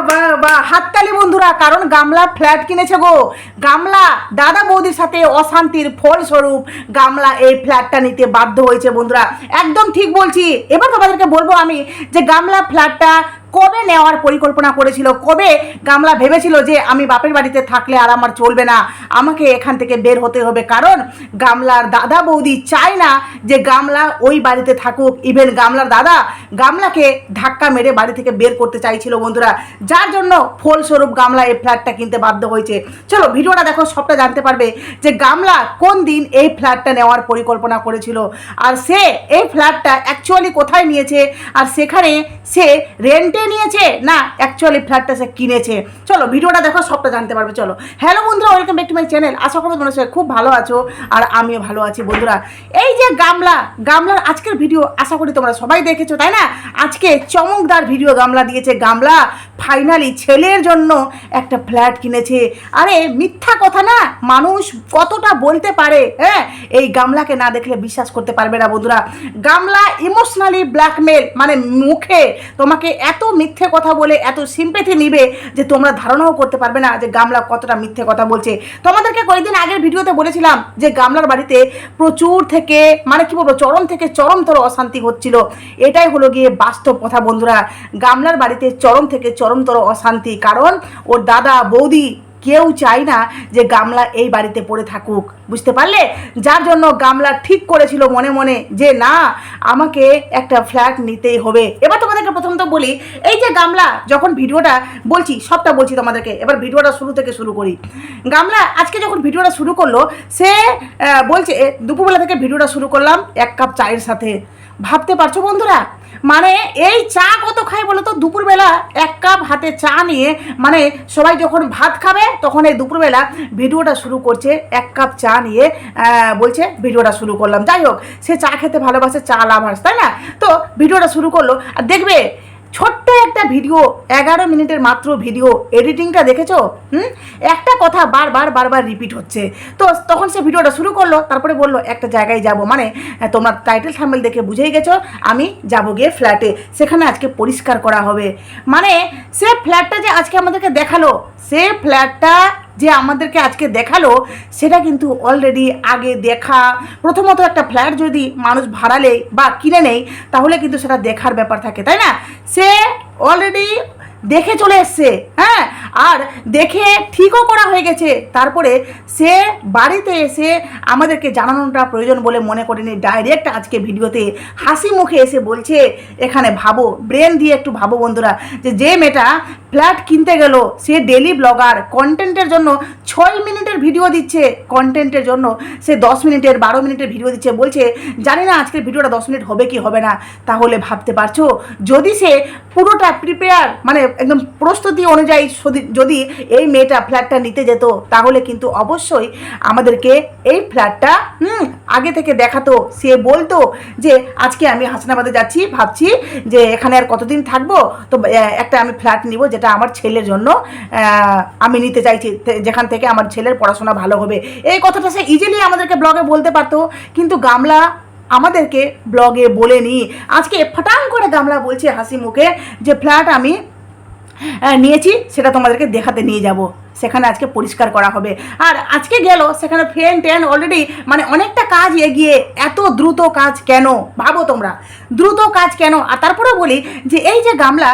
বা- হাততালি বন্ধুরা, কারণ গামলা ফ্ল্যাট কিনেছে গো। গামলা, দাদা বৌদির সাথে অশান্তির ফলস্বরূপ গামলা এই ফ্ল্যাটটা নিতে বাধ্য হয়েছে বন্ধুরা। একদম ঠিক বলছি। এবার তোমাদেরকে বলব আমি যে গামলা ফ্ল্যাটটা কবে নেওয়ার পরিকল্পনা করেছিল? কবে? গামলা ভেবেছিল যে আমি বাপের বাড়িতে থাকলে আর আমার চলবে না। আমাকে এখান থেকে বের হতে হবে। কারণ গামলার দাদা বৌদি চায় না যে গামলা ওই বাড়িতে থাকুক। ইভেন গামলার দাদা গামলাকে ধাক্কা মেরে বাড়ি থেকে বের করতে চাইছিল বন্ধুরা। যার জন্য ফলস্বরূপ গামলা এই ফ্ল্যাটটা কিনতে বাধ্য হয়েছে। চলো ভিডিওটা দেখো, সবটা জানতে পারবে যে গামলা কোন দিন এই ফ্ল্যাটটা নেওয়ার পরিকল্পনা করেছিল। আর সে এই ফ্ল্যাটটা অ্যাকচুয়ালি কোথায় নিয়েছে? আর সেখানে সে রেন্টে নিয়েছে? না অ্যাকচুয়ালি ফ্ল্যাটটা সে কিনেছে। চলো, ভিডিওটা দেখো, সবটা জানতে পারবে, চলো। হ্যালো বন্ধুরা welcome back to my channel আশা করি তোমরা সবাই খুব ভালো আছো, আর আমিও ভালো আছি বন্ধুরা। এই যে গামলা, গামলার আজকের ভিডিও আশা করি তোমরা সবাই দেখেছ, তাই না? আজকে চমকদার ভিডিও গামলা দিয়েছে গামলা। ফাইনালি ছেলের জন্য একটা ফ্ল্যাট কিনেছে। আরে, মিথ্যা কথা না, মানুষ কতটা বলতে পারে হ্যাঁ? এই গামলাকে না দেখলে বিশ্বাস করতে পারবে না বন্ধুরা। গামলা ইমোশনালি ব্ল্যাকমেল মানে মুখে তোমাকে এত মিথ্যে কথা বলে, এত সিম্পেথি নিবে যে তোমরা ধারণাও করতে পারবে না যে গামলা কতটা মিথ্যে কথা বলছে। তোমাদেরকে কয়েকদিন আগের ভিডিওতে বলেছিলাম যে গামলার বাড়িতে প্রচুর থেকে মানে কি বলব, চরম থেকে চরমতর অশান্তি হচ্ছিল। এটাই হলো গিয়ে বাস্তব কথা বন্ধুরা। গামলার বাড়িতে চরম থেকে চরমতর অশান্তি, কারণ ওর দাদা, বৌদি কেউ চায় না যে গামলা এই বাড়িতে পড়ে থাকুক। বুঝতে পারলে? যার জন্য গামলা ঠিক করেছিল মনে মনে যে, না আমাকে একটা ফ্ল্যাট নিতেই হবে। এবার তোমাদেরকে প্রথম তো বলি, এই যে গামলা, যখন ভিডিওটা বলছি, সবটা বলছি তোমাদেরকে, এবার ভিডিওটা শুরু থেকে শুরু করি। গামলা, আজকে যখন ভিডিওটা শুরু করল, সে বলছে, দুপুরবেলা থেকে ভিডিওটা শুরু করলাম এক কাপ চায়ের সাথে। ভাবতে পারছ বন্ধুরা? মানে এই চা কত খায় বলো তো দুপুরবেলা এক কাপ হাতে চা নিয়ে মানে সবাই যখন ভাত খাবে, তখন এই দুপুরবেলা ভিডিওটা শুরু করছে, এক কাপ চা নিয়ে বলছে, ভিডিওটা শুরু করলাম। যাই হোক, সে চা খেতে ভালোবাসে, চা লাভার্স তাই না? তো ভিডিওটা শুরু করল, আর দেখবে ছোট্ট একটা ভিডিও, এগারো মিনিটের মাত্র ভিডিও এডিটিংটা দেখেছ? হুম? একটা কথা বারবার বারবার রিপিট হচ্ছে। তো তখন সে ভিডিওটা শুরু করল, তারপরে বলল, একটা জায়গায় যাব। মানে তোমার টাইটেল থাম্বেল দেখে বুঝেই গেছো, আমি যাব গিয়ে ফ্ল্যাটে সেখানে আজকে পরিষ্কার করা হবে। মানে সে ফ্ল্যাটটা যে আজকে আমাদেরকে দেখাল, সে ফ্ল্যাটটা যে আমাদেরকে আজকে দেখাল, সেটা কিন্তু অলরেডি আগে দেখা। প্রথমত একটা ফ্ল্যাট যদি মানুষ ভাড়ালে বা কিনে নেয়, তাহলে কিন্তু সেটা দেখার ব্যাপার থাকে, তাই না? সে অলরেডি দেখে চলে এসছে হ্যাঁ? আর দেখে ঠিকও করা হয়ে গেছে। তারপরে সে বাড়িতে এসে আমাদেরকে জানানোটা প্রয়োজন বলে মনে করেনি ডাইরেক্ট আজকে ভিডিওতে হাসি মুখে এসে বলছে, এখানে ভাবো ব্রেন দিয়ে একটু ভাবো বন্ধুরা, যে যে মেয়েটা ফ্ল্যাট কিনতে গেল। সে ডেলি ব্লগার কন্টেন্টের জন্য ছয় মিনিটের ভিডিও দিচ্ছে। কন্টেন্টের জন্য সে দশ মিনিটের, বারো মিনিটের ভিডিও দিচ্ছে। বলছে, জানি না আজকের ভিডিওটা দশ মিনিট হবে কি হবে না। তাহলে ভাবতে পারছ? যদি সে পুরোটা প্রিপেয়ার মানে একদম প্রস্তুতি অনুযায়ী যদি- এই মেয়েটা ফ্ল্যাটটা নিতে যেত, তাহলে কিন্তু অবশ্যই আমাদেরকে এই ফ্ল্যাটটা হুম আগে থেকে দেখাতো, সে বলতো যে, আজকে আমি হাসনাবাদে যাচ্ছি, ভাবছি যে এখানে আর কতদিন থাকব? তো একটা আমি ফ্ল্যাট নিব যেটা আমার ছেলের জন্য আমি নিতে চাইছি যেখান থেকে আমার ছেলের পড়াশোনা ভালো হবে। এই কথাটা সে ইজিলি আমাদেরকে ব্লগে বলতে পারতো, কিন্তু গামলা আমাদেরকে ব্লগে বলে বলেনি। আজকে ফাটাং করে গামলা বলছে হাসি মুখে যে, ফ্ল্যাট আমি নিয়েছি, সেটা তোমাদেরকে দেখাতে নিয়ে যাব। সেখানে আজকে পরিষ্কার করা হবে। আর আজকে গেল, সেখানে ফ্যান ট্যান অলরেডি মানে অনেকটা কাজ এগিয়ে, এত দ্রুত কাজ কেন? ভাবো তোমরা। দ্রুত কাজ কেন? আর তারপরে বলি যে, এই যে গামলা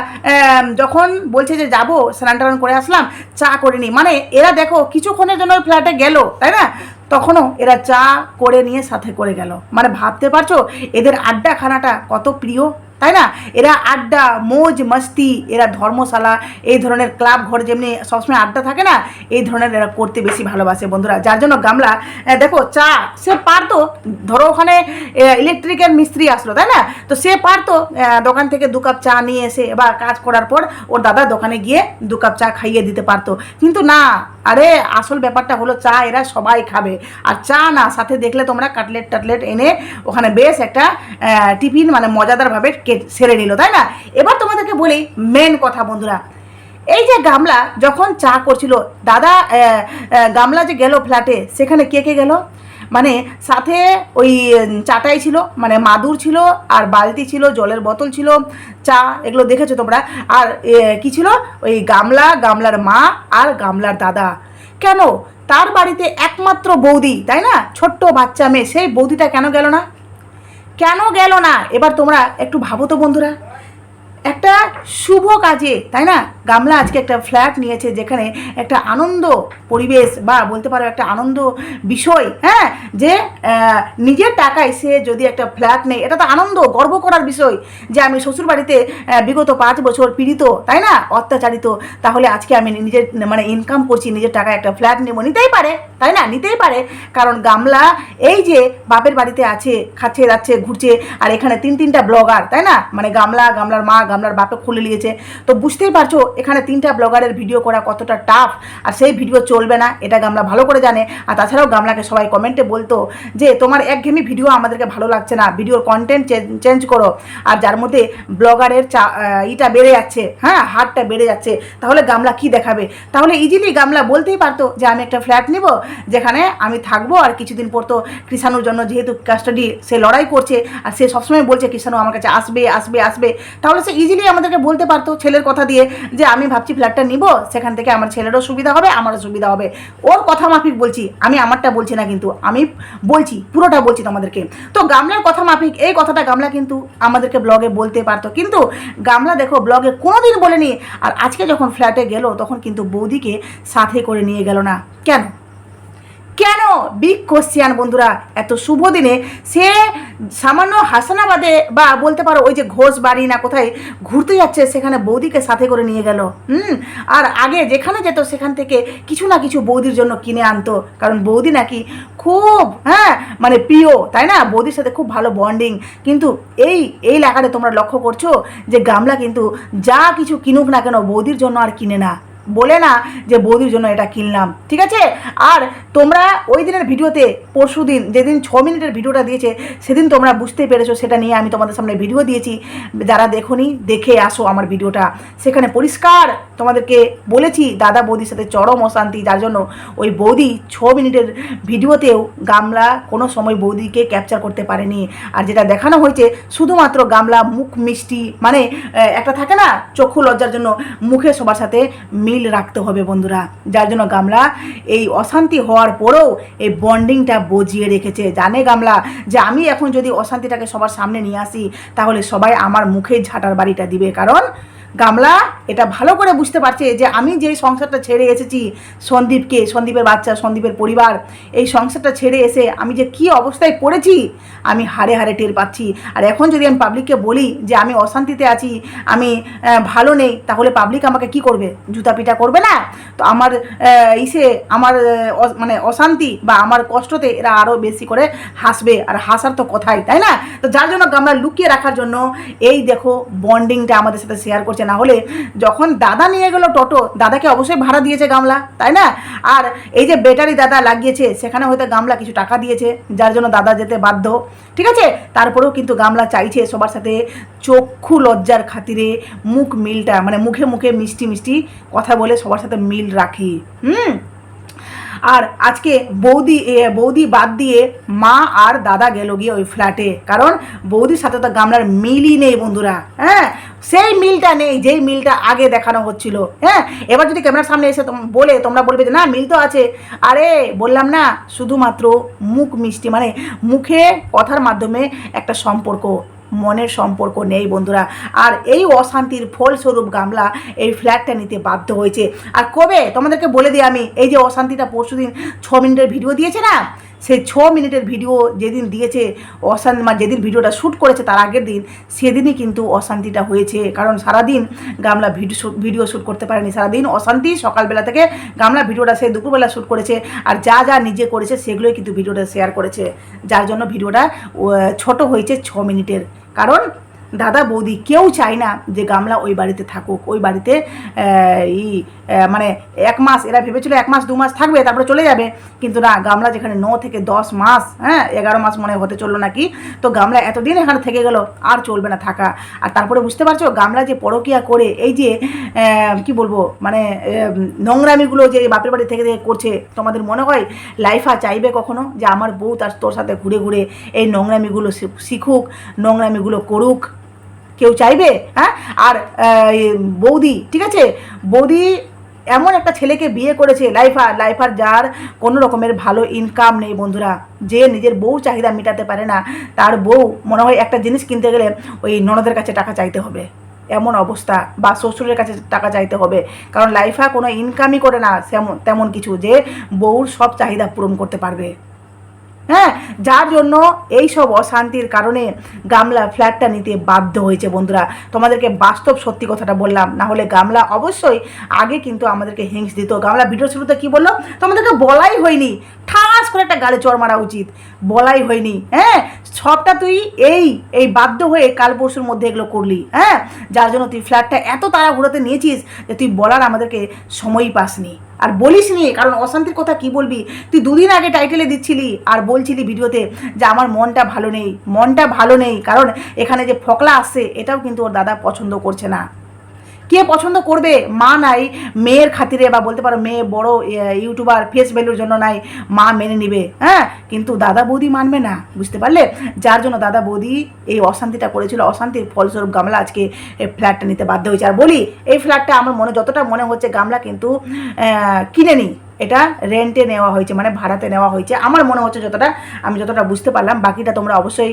যখন বলছে যে যাব, স্নান টান করে আসলাম, চা করিনি মানে এরা দেখো, কিছুক্ষণের জন্য ওই ফ্ল্যাটে গেল, তাই না? তখনও এরা চা করে নিয়ে সাথে করে গেল। মানে ভাবতে পারছ, এদের আড্ডা খানাটা কত প্রিয়? তাই না? এরা আড্ডা, মোজ, মস্তি, এরা ধর্মশালা, এই ধরনের ক্লাব ঘর যেমনি সবসময় আড্ডা থাকে না, এই ধরনের এরা করতে বেশি ভালোবাসে বন্ধুরা। যার জন্য গামলা দেখো চা, সে পারতো, ধরো ওখানে ইলেকট্রিক্যাল মিস্ত্রি আসলো, তাই না? তো সে পারতো দোকান থেকে দু কাপ চা নিয়ে এসে বা কাজ করার পর ওর দাদা দোকানে গিয়ে দু কাপ চা খাইয়ে দিতে পারতো। কিন্তু না আরে, আসল ব্যাপারটা হলো চা, এরা সবাই খাবে। আর চা না, সাথে দেখলে তোমরা কাটলেট টাটলেট এনে ওখানে বেশ একটা টিফিন মানে মজাদারভাবে সেরে নিল, তাই না? এবার তোমাদেরকে বলি মেন কথা, বন্ধুরা। এই যে গামলা যখন চা করছিল, দাদা গামলা যে গেল ফ্ল্যাটে সেখানে কে কে গেল? মানে সাথে ওই চাটাই ছিল মানে মাদুর ছিল, আর বালতি ছিল, জলের বোতল ছিল, চা, এগুলো দেখেছ তোমরা? আর কি ছিল? ওই গামলা, গামলার মা আর গামলার দাদা। কেন? তার বাড়িতে একমাত্র বৌদি, তাই না? ছোট্ট বাচ্চা মেয়ে, সেই বৌদিটা কেন গেল না? কেন গেল না? এবার তোমরা একটু ভাবো তো বন্ধুরা। একটা শুভ কাজে, তাই না? গামলা আজকে একটা ফ্ল্যাট নিয়েছে যেখানে একটা আনন্দ পরিবেশ বা বলতে পারো একটা আনন্দ বিষয় হ্যাঁ? যে নিজের টাকায় সে যদি একটা ফ্ল্যাট নেই এটা তো আনন্দ, গর্ব করার বিষয় যে আমি শ্বশুর বাড়িতে বিগত পাঁচ বছর পীড়িত, তাই না? অত্যাচারিত, তাহলে আজকে আমি নিজের মানে ইনকাম করছি, নিজের টাকায় একটা ফ্ল্যাট নেব। নিতেই পারে, তাই না? নিতেই পারে, কারণ গামলা এই যে বাপের বাড়িতে আছে, খাচ্ছে যাচ্ছে ঘুরছে, আর এখানে তিন, তিনটা ব্লগার তাই না? মানে গামলা, গামলার মা গামলার বাপে খুলে নিয়েছে। তো বুঝতেই পারছ, এখানে তিনটা ব্লগারের ভিডিও করা কতটা টাফ আর সেই ভিডিও চলবে না, এটা গামলা ভালো করে জানে। আর তাছাড়াও গামলাকে সবাই কমেন্টে বলতো যে, তোমার একঘেয়েমি ভিডিও আমাদেরকে ভালো লাগছে না, ভিডিওর কন্টেন্ট চেঞ্জ করো। আর যার মধ্যে ব্লগারের চা ইটা বেড়ে যাচ্ছে হ্যাঁ হারটা বেড়ে যাচ্ছে, তাহলে গামলা কি দেখাবে? তাহলে ইজিলি গামলা বলতেই পারতো যে, আমি একটা ফ্ল্যাট নিব, যেখানে আমি থাকব আর কিছুদিন পর তো কৃষাণুর জন্য যেহেতু কাস্টাডি সে লড়াই করছে, আর সে সবসময় বলছে, কৃষাণু আমার কাছে আসবে আসবে আসবে। তাহলে সে ইজিলি আমাদেরকে বলতে পারতো ছেলের কথা দিয়ে যে, আমি ভাবছি ফ্ল্যাটটা নিব, সেখান থেকে আমার ছেলেরও সুবিধা হবে, আমারও সুবিধা হবে। ওর কথা মাফিক বলছি, আমি আমারটা বলছি না কিন্তু, আমি বলছি, পুরোটা বলছি তোমাদেরকে। তো গামলার কথা মাফিক, এই কথাটা গামলা কিন্তু আমাদেরকে ব্লগে বলতে পারতো। কিন্তু গামলা দেখো ব্লগে কোনোদিন বলেনি। আর আজকে যখন ফ্ল্যাটে গেল, তখন কিন্তু বৌদিকে সাথে করে নিয়ে গেল না। কেন? বিগ কোশ্চিয়ান বন্ধুরা। এত শুভ দিনে সে সামান্য হাসানাবাদে বা বলতে পারো ওই যে ঘোষ বাড়ি না কোথায় ঘুরতে যাচ্ছে, সেখানে বৌদিকে সাথে করে নিয়ে গেল। হুম? আর আগে যেখানে যেত, সেখান থেকে কিছু না কিছু বৌদির জন্য কিনে আনতো। কারণ বৌদি নাকি খুব হ্যাঁ মানে প্রিয়, তাই না? বৌদির সাথে খুব ভালো বন্ডিং কিন্তু এই এই লেখাটা তোমরা লক্ষ্য করছ যে গামলা কিন্তু যা কিছু কিনুক না কেন, বৌদির জন্য আর কিনে না। বলে না যে বৌদির জন্য এটা কিনলাম, ঠিক আছে? আর তোমরা ওই দিনের ভিডিওতে, পরশু দিন, যেদিন ছ মিনিটের ভিডিওটা দিয়েছে, সেদিন তোমরা বুঝতে পেরেছ, সেটা নিয়ে আমি তোমাদের সামনে ভিডিও দিয়েছি। যারা দেখোনি, দেখে আসো আমার ভিডিওটা। সেখানে পরিষ্কার তোমাদেরকে বলেছি, দাদা বৌদির সাথে চরম অশান্তি, যার জন্য ওই বৌদি ছ মিনিটের ভিডিওতেও গামলা কোনো সময় বৌদিকে ক্যাপচার করতে পারেনি। আর যেটা দেখানো হয়েছে, শুধুমাত্র গামলা, মুখ মিষ্টি মানে একটা থাকে না, চক্ষু লজ্জার জন্য মুখে সবার সাথে মিল রাখতে হবে বন্ধুরা। যার জন্য গামলা এই অশান্তি হওয়ার পরেও এই বন্ডিংটা বজিয়ে রেখেছে। জানে গামলা যে আমি এখন যদি অশান্তিটাকে সবার সামনে নিয়ে আসি, তাহলে সবাই আমার মুখে ঝাঁটার বাড়িটা দিবে। কারণ গামলা, এটা ভালো করে বুঝতে পারছে যে আমি যেই সংসারটা ছেড়ে এসেছি, সন্দীপকে, সন্দীপের বাচ্চা, সন্দীপের পরিবার, এই সংসারটা ছেড়ে এসে আমি যে কি অবস্থায় পড়েছি, আমি হারে হারে টের পাচ্ছি। আর এখন যদি আমি পাবলিককে বলি যে আমি অশান্তিতে আছি, আমি ভালো নেই, তাহলে পাবলিক আমাকে কি করবে? জুতা পিটা করবে না? তো আমার ইসে, আমার মানে অশান্তি বা আমার কষ্টতে এরা আরও বেশি করে হাসবে। আর হাসার তো কথাই, তাই না? তো যার জন্য গামলা লুকিয়ে রাখার জন্য এই দেখো বন্ডিংটা আমাদের সাথে শেয়ার করছে। না হলে যখন দাদা নিয়ে গেল টোটো, দাদাকে অবশ্যই ভাড়া দিয়েছে গামলা, তাই না? আর এই যে ব্যাটারি দাদা লাগিয়েছে, সেখানে হয়তো গামলা কিছু টাকা দিয়েছে, যার জন্য দাদা যেতে বাধ্য, ঠিক আছে? তারপরেও কিন্তু গামলা চাইছে সবার সাথে চক্ষু লজ্জার খাতিরে মুখ মিলটা মানে মুখে মুখে মিষ্টি মিষ্টি কথা বলে সবার সাথে মিল রাখি, হুম? আর আজকে বৌদি বৌদি বাদ দিয়ে মা আর দাদা গেল গিয়ে ওই ফ্ল্যাটে কারণ বৌদির সাথে তো গামলার মিলই নেই বন্ধুরা হ্যাঁ? সেই মিলটা নেই, যেই মিলটা আগে দেখানো হচ্ছিল হ্যাঁ? এবার যদি ক্যামেরার সামনে এসে বলে, তোমরা বলবে যে, না, মিল তো আছে। আরে, বললাম না, শুধুমাত্র মুখ মিষ্টি মানে মুখে কথার মাধ্যমে একটা সম্পর্ক। মনের সম্পর্ক নেই, বন্ধুরা। আর এই অশান্তির ফলস্বরূপ গামলা এই ফ্ল্যাটটা নিতে বাধ্য হয়েছে। আর কবে? তোমাদেরকে বলে দিই আমি, এই যে অশান্তিটা পরশু দিন ছ মিনিটের ভিডিও দিয়েছে না? সেই ছ মিনিটের ভিডিও যেদিন দিয়েছে অশান্তি মানে যেদিন ভিডিওটা শ্যুট করেছে তার আগের দিন, সেদিনই কিন্তু অশান্তিটা হয়েছে। কারণ সারাদিন গামলা ভিডিও ভিডিও শ্যুট করতে পারেনি। সারাদিন অশান্তি, সকালবেলা থেকে গামলা ভিডিওটা সে দুপুরবেলা শ্যুট করেছে। আর যা যা নিজে করেছে, সেগুলোই কিন্তু ভিডিওটা শেয়ার করেছে। যার জন্য ভিডিওটা ছোট হয়েছে ছ মিনিটের। কারণ দাদা বৌদি কেউ চায় না যে গামলা ওই বাড়িতে থাকুক ওই বাড়িতে ই মানে এক মাস, এরা ভেবেছিল এক মাস, দু মাস থাকবে, তারপরে চলে যাবে। কিন্তু না, গামলা যেখানে ন থেকে দশ মাস হ্যাঁ এগারো মাস মনে হতে চলল নাকি, তো গামলা এতদিন এখানে থেকে গেল, আর চলবে না থাকা। আর তারপরে বুঝতে পারছ, গামলা যে পরকিয়া করে, এই যে কি বলব মানে নোংরামিগুলো যে বাপের বাড়ি থেকে থেকে করছে, তোমাদের মনে হয় লাইফা চাইবে কখনো? যে আমার বউ তার, তোর সাথে ঘুরে ঘুরে এই নোংরামিগুলো শিখুক, নোংরামিগুলো করুক। কেউ চাইবে? হ্যাঁ? আর বৌদি, ঠিক আছে? বৌদি এমন একটা ছেলেকে বিয়ে করেছে লাইফার লাইফার যার কোনো রকমের ভালো ইনকাম নেই বন্ধুরা। যে নিজের বউ চাহিদা মেটাতে পারে না, তার বউ মনে হয় একটা জিনিস কিনতে গেলে ওই ননদের কাছে টাকা চাইতে হবে। এমন অবস্থা, বা শ্বশুরের কাছে টাকা চাইতে হবে। কারণ লাইফা কোনো ইনকামই করে না তেমন তেমন কিছু। যে বউর সব চাহিদা পূরণ করতে পারবে। হ্যাঁ যার জন্য এই সব অশান্তির কারণে গামলা ফ্ল্যাটটা নিতে বাধ্য হয়েছে বন্ধুরা। তোমাদেরকে বাস্তব সত্যি কথাটা বললাম, না হলে গামলা অবশ্যই আগে কিন্তু আমাদেরকে হিংস দিত। গামলা ভিডিও শুরুতে কি বলল? তোমাদেরকে বলাই হয়নি। ঠাস করে একটা গালে চড় মারা উচিত। বলাই হয়নি। হ্যাঁ সবটা তুই এই এই বাধ্য হয়ে কাল পরশুর মধ্যে এগুলো করলি। হ্যাঁ যার জন্য তুই ফ্ল্যাটটা এত তাড়াহুড়োতে নিয়েছিস যে তুই বলার আমাদেরকে সময়ই পাসনি। আর বলিস নি, কারণ অশান্তির কথা কি বলবি? তুই দুদিন আগে টাইটেলে দিচ্ছিলি আর বলছিলি ভিডিওতে যে আমার মনটা ভালো নেই, মনটা ভালো নেই, কারণ এখানে যে ফকলা আসছে, এটাও কিন্তু ওর দাদা পছন্দ করছে না। কে পছন্দ করবে? মা নাই, মেয়ের খাতিরে বা বলতে পারো মেয়ে বড় ইউটিউবার ফেস ভ্যালুর জন্য নাই, মা মেনে নিবে হ্যাঁ? কিন্তু দাদা বৌদি মানবে না, বুঝতে পারলে? যার জন্য দাদা বৌদি এই অশান্তিটা করেছিল, অশান্তির ফলস্বরূপ গামলা আজকে এই ফ্ল্যাটটা নিতে বাধ্য হয়েছে। আর বলি, এই ফ্ল্যাটটা আমার মনে, যতটা মনে হচ্ছে গামলা কিন্তু কিনে নি। এটা রেন্টে নেওয়া হয়েছে মানে ভাড়াতে নেওয়া হয়েছে। আমার মনে হচ্ছে যতটা, আমি যতটা বুঝতে পারলাম, বাকিটা তোমরা অবশ্যই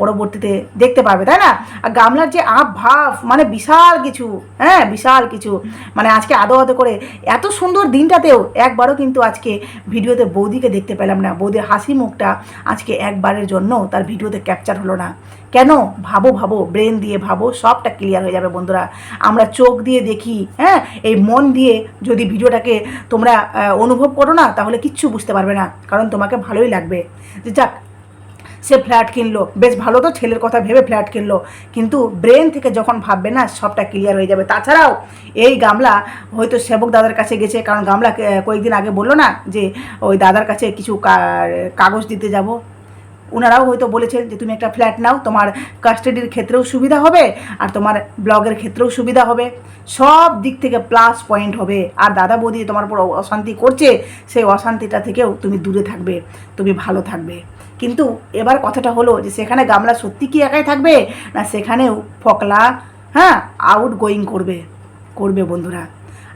পরবর্তীতে দেখতে পাবে তাই না? আর গামলার যে আপ ভাব মানে বিশাল কিছু হ্যাঁ বিশাল কিছু। মানে আজকে আদো আদো করে, এত সুন্দর দিনটাতেও একবারও কিন্তু আজকে ভিডিওতে বৌদিকে দেখতে পেলাম না। বৌদির হাসি মুখটা আজকে একবারের জন্য তার ভিডিওতে ক্যাপচার হলো না। কেন? ভাবো ভাবো ব্রেন দিয়ে ভাবো, সবটা ক্লিয়ার হয়ে যাবে বন্ধুরা। আমরা চোখ দিয়ে দেখি হ্যাঁ এই মন দিয়ে যদি ভিডিওটাকে তোমরা অনুভব করো না, তাহলে কিচ্ছু বুঝতে পারবে না, কারণ তোমাকে ভালোই লাগবে। যে যাক, সে ফ্ল্যাট কিনলো। বেশ ভালো তো ছেলের কথা ভেবে ফ্ল্যাট কিনলো। কিন্তু ব্রেন থেকে যখন ভাববে না, সবটা ক্লিয়ার হয়ে যাবে। তাছাড়াও, এই গামলা হয়তো সেবক দাদার কাছে গেছে, কারণ গামলা কয়েকদিন আগে বলল না যে, ওই দাদার কাছে কিছু কাগজ দিতে যাব। ওনারাও হয়তো বলেছেন যে তুমি একটা ফ্ল্যাট নাও, তোমার কাস্টাডির ক্ষেত্রেও সুবিধা হবে আর তোমার ব্লগের ক্ষেত্রেও সুবিধা হবে। সব দিক থেকে প্লাস পয়েন্ট হবে। আর দাদা বৌদি তোমার উপর অশান্তি করছে, সেই অশান্তিটা থেকেও তুমি দূরে থাকবে, তুমি ভালো থাকবে। কিন্তু এবার কথাটা হলো যে সেখানে গামলা সত্যি কি একাই থাকবে, না সেখানেও ফকলা হ্যাঁ আউট গোয়িং করবে করবে বন্ধুরা।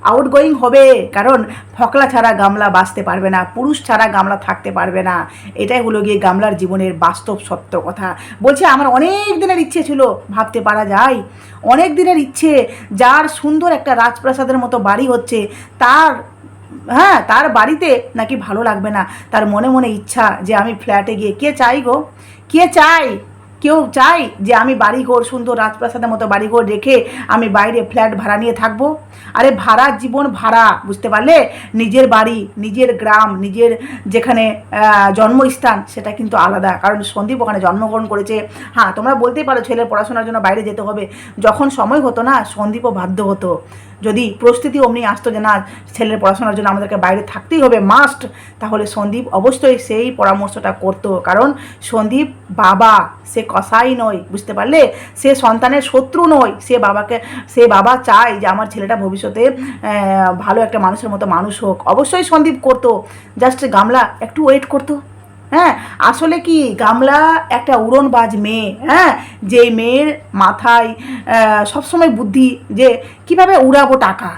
আউট গোয়িং হবে, কারণ ফকলা ছাড়া গামলা বাঁচতে পারবে না, পুরুষ ছাড়া গামলা থাকতে পারবে না। এটাই হলো গিয়ে গামলার জীবনের বাস্তব সত্য কথা। বলছে, আমার অনেক দিনের ইচ্ছে ছিল, ভাবতে পারা যায়। অনেক দিনের ইচ্ছে, যার সুন্দর একটা রাজপ্রাসাদের মতো বাড়ি হচ্ছে, তার হ্যাঁ তার বাড়িতে নাকি ভালো লাগবে না। তার মনে মনে ইচ্ছা যে আমি ফ্ল্যাটে গিয়ে, কে চাই গো? কে চাই? কেউ চাই যে আমি বাড়িঘর, সুন্দর রাজপ্রাসাদের মতো বাড়িঘর রেখে আমি বাইরে ফ্ল্যাট ভাড়া নিয়ে থাকব? আরে ভাড়া জীবন ভাড়া, বুঝতে পারলে? নিজের বাড়ি, নিজের গ্রাম, নিজের যেখানে জন্মস্থান, সেটা কিন্তু আলাদা। কারণ সন্দীপ ওখানে জন্মগ্রহণ করেছে। হ্যাঁ তোমরা বলতেই পারো ছেলের পড়াশোনার জন্য বাইরে যেতে হবে। যখন সময় হতো না, সন্দীপও বাধ্য হতো। যদি পরিস্থিতি অমনি আসতো যে না, ছেলের পড়াশোনার জন্য আমাদেরকে বাইরে থাকতেই হবে মাস্ট তাহলে সন্দীপ অবশ্যই সেই পরামর্শটা করতো। কারণ সন্দীপ বাবা, সে কসাই নয়, বুঝতে পারলে? সে সন্তানের শত্রু নয়, সে বাবাকে, সে বাবা চায় যে আমার ছেলেটা ভবিষ্যতে ভালো একটা মানুষের মতো মানুষ হোক। অবশ্যই সন্দীপ করতো জাস্ট গামলা একটু ওয়েট করতো। হ্যাঁ আসলে কি গামলা একটা উড়নবাজ মেয়ে হ্যাঁ যে মেয়ের মাথায় সবসময় বুদ্ধি যে কীভাবে উড়াবো টাকা,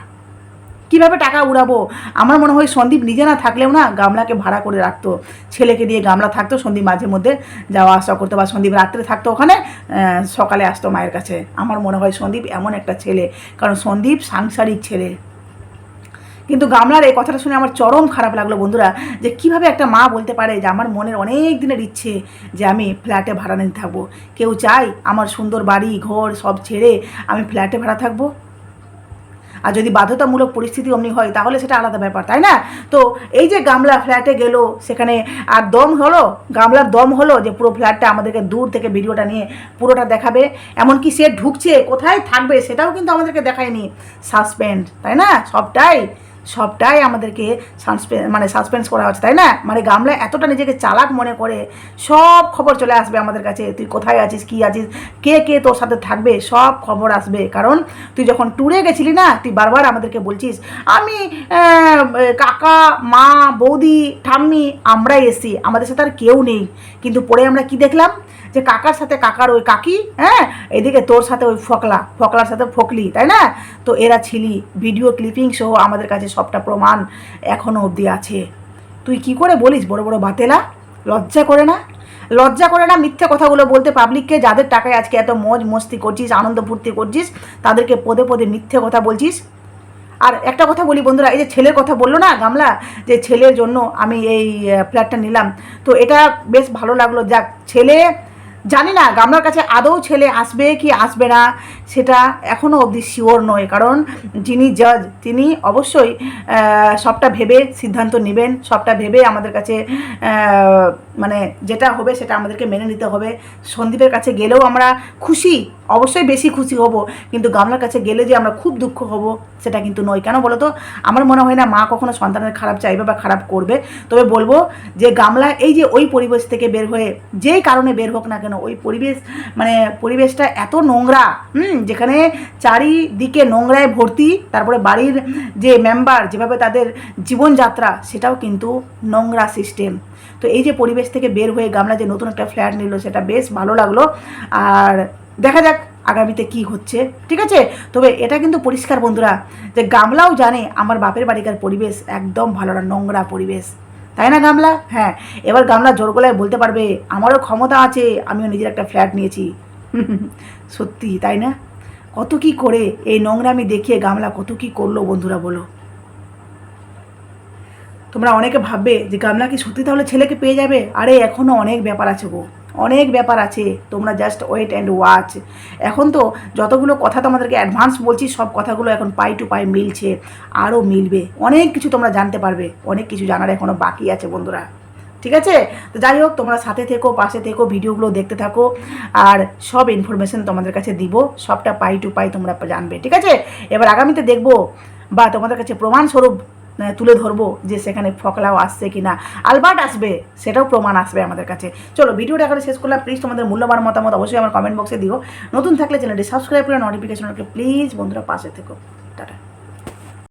কীভাবে টাকা উড়াবো? আমার মনে হয় সন্দীপ নিজে না থাকলেও না গামলাকে ভাড়া করে রাখতো। ছেলেকে দিয়ে গামলা থাকতো, সন্দীপ মাঝে মধ্যে যাওয়া আসা করতো বা সন্দীপ রাত্রে থাকতো ওখানে সকালে আসতো মায়ের কাছে। আমার মনে হয় সন্দীপ এমন একটা ছেলে, কারণ সন্দীপ সাংসারিক ছেলে। কিন্তু গামলার এই কথাটা শুনে আমার চরম খারাপ লাগল, বন্ধুরা, যে কীভাবে একটা মা বলতে পারে যে আমার মনের অনেক দিনের ইচ্ছে যে আমি ফ্ল্যাটে ভাড়া নিতে থাকব। কেউ চাই আমার সুন্দর বাড়ি, ঘর সব ছেড়ে আমি ফ্ল্যাটে ভাড়া থাকব? আর যদি বাধ্যতামূলক পরিস্থিতি অমনি হয়, তাহলে সেটা আলাদা ব্যাপার, তাই না? তো এই যে গামলা ফ্ল্যাটে গেল, সেখানে আর দম হলো? গামলার দম হলো যে পুরো ফ্ল্যাটটা আমাদেরকে দূর থেকে ভিডিওটা নিয়ে পুরোটা দেখাবে। এমনকি সে ঢুকছে, কোথায় থাকবে সেটাও কিন্তু আমাদেরকে দেখায়নি। সাসপেন্ড, তাই না? সবটাই। সবটাই আমাদেরকে সাসপেন্স মানে সাসপেন্স করা হচ্ছে, তাই না? মানে গামলা এতটা নিজেকে চালাক মনে করে সব খবর চলে আসবে আমাদের কাছে, তুই কোথায় আছিস, কি আছিস, কে কে তোর সাথে থাকবে, সব খবর আসবে। কারণ তুই যখন ট্যুরে গেছিলি না, তুই বারবার আমাদেরকে বলছিস, আমি কাকা, মা, বৌদি, ঠাম্মি, আমরাই এসছি, আমাদের সাথে আর কেউ নেই। কিন্তু পরে আমরা কি দেখলাম? যে কাকার সাথে কাকার ওই কাকি হ্যাঁ? এদিকে তোর সাথে ওই ফকলা, ফকলার সাথে ফকলি, তাই না? তো এরা ছিলি। ভিডিও ক্লিপিং সহ আমাদের কাছে সবটা প্রমাণ এখনও অবধি আছে। তুই কি করে বলিস, বড় বড় বাতেলা? লজ্জা করে না? লজ্জা করে না মিথ্যে কথাগুলো বলতে পাবলিককে যাদের টাকায় আজকে এত মজ মস্তি করছিস, আনন্দ ফুর্তি করছিস, তাদেরকে পদে পদে মিথ্যে কথা বলছিস? আর একটা কথা বলি বন্ধুরা, এই যে ছেলের কথা বলল না গামলা, যে ছেলের জন্য আমি এই ফ্ল্যাটটা নিলাম। তো এটা বেশ ভালো লাগল। যাক, ছেলে জানি না, গামলার কাছে আদৌ ছেলে আসবে কি আসবে না, সেটা এখনও অবধি শিওর নয়। কারণ যিনি জজ তিনি অবশ্যই সবটা ভেবে সিদ্ধান্ত নেবেন, সবটা ভেবে আমাদের কাছে মানে যেটা হবে সেটা আমাদেরকে মেনে নিতে হবে। সন্দীপের কাছে গেলেও আমরা খুশি অবশ্যই বেশি খুশি হব, কিন্তু গামলার কাছে গেলে যে আমরা খুব দুঃখ হব, সেটা কিন্তু নয়। কেন বলো তো আমার মনে হয় না মা কখনো সন্তানের খারাপ চাইবে বা খারাপ করবে। তবে বলব যে গামলা এই যে ওই পরিবেশ থেকে বের হয়ে যেই কারণে বের হোক না কেন, ওই পরিবেশ মানে পরিবেশটা এত নোংরা, হুম, যেখানে চারিদিকে নোংরায় ভর্তি, তারপরে বাড়ির যে মেম্বার যেভাবে তাদের জীবনযাত্রা, সেটাও কিন্তু নোংরা সিস্টেম তো এই যে পরিবেশ থেকে বের হয়ে গামলা যে নতুন একটা ফ্ল্যাট নিল, সেটা বেশ ভালো লাগল। আর দেখা যাক আগামীতে কি হচ্ছে, ঠিক আছে? তবে এটা কিন্তু পরিষ্কার বন্ধুরা, যে গামলাও জানে আমার বাপের বাড়িকার পরিবেশ একদম ভালো না, নোংরা পরিবেশ। তাই না গামলা? হ্যাঁ এবার গামলা জোর গলায় বলতে পারবে, আমারও ক্ষমতা আছে, আমিও নিজের একটা ফ্ল্যাট নিয়েছি। সত্যি, তাই না? কত কি করে এই নোংরামি দেখিয়ে গামলা কত কি করল বন্ধুরা বলো। তোমরা অনেকে ভাববে যে গামলা কি সত্যি তাহলে ছেলেকে পেয়ে যাবে? আরে এখনও অনেক ব্যাপার আছে গো। অনেক ব্যাপার আছে, তোমরা জাস্ট ওয়েট অ্যান্ড ওয়াচ এখন তো যতগুলো কথা তোমাদেরকে অ্যাডভান্স বলছি, সব কথাগুলো এখন পাই টু পাই মিলছে, আরও মিলবে। অনেক কিছু তোমরা জানতে পারবে, অনেক কিছু জানার এখনও বাকি আছে বন্ধুরা। ঠিক আছে? তো যাই হোক, তোমরা সাথে থেকো, পাশে থেকো, ভিডিওগুলো দেখতে থাকো, আর সব ইনফরমেশন তোমাদের কাছে দিব, সবটা পাই টু পাই তোমরা জানবে। ঠিক আছে? এবার আগামীতে দেখব, বা তোমাদের কাছে প্রমাণস্বরূপ তুলে ধরবো যে সেখানে ফকলাও আসছে কি না আলবার্ট আসবে, সেটাও প্রমাণ আসবে আমাদের কাছে। চলো, ভিডিওটা এখানে শেষ করলাম। প্লিজ তোমাদের মূল্যবান মতামত অবশ্যই আমার কমেন্ট বক্সে দিও। নতুন থাকলে চ্যানেলটি সাবস্ক্রাইব করে নোটিফিকেশন প্লিজ বন্ধুরা পাশে থেকো। টাটা।